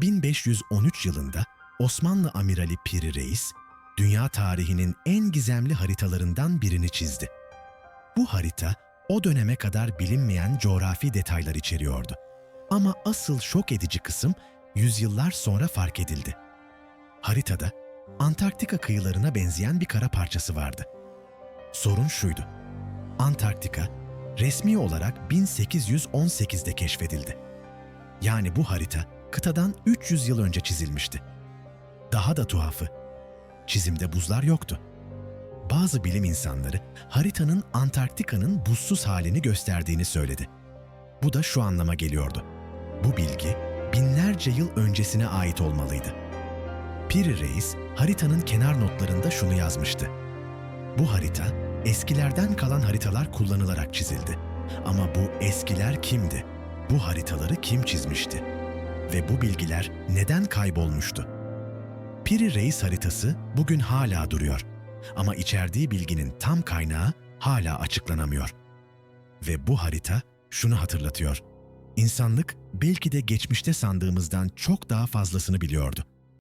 1513 yılında Osmanlı amirali Piri Reis, dünya tarihinin en gizemli haritalarından birini çizdi. Bu harita o döneme kadar bilinmeyen coğrafi detaylar içeriyordu. Ama asıl şok edici kısım yüzyıllar sonra fark edildi. Haritada Antarktika kıyılarına benzeyen bir kara parçası vardı. Sorun şuydu. Antarktika resmi olarak 1818'de keşfedildi. Yani bu harita kıtadan 300 yıl önce çizilmişti. Daha da tuhafı, çizimde buzlar yoktu. Bazı bilim insanları haritanın Antarktika'nın buzsuz halini gösterdiğini söyledi. Bu da şu anlama geliyordu. Bu bilgi binlerce yıl öncesine ait olmalıydı. Piri Reis haritanın kenar notlarında şunu yazmıştı. Bu harita eskilerden kalan haritalar kullanılarak çizildi. Ama bu eskiler kimdi? Bu haritaları kim çizmişti? Ve bu bilgiler neden kaybolmuştu? Piri Reis haritası bugün hala duruyor. Ama içerdiği bilginin tam kaynağı hala açıklanamıyor. Ve bu harita şunu hatırlatıyor. İnsanlık belki de geçmişte sandığımızdan çok daha fazlasını biliyordu.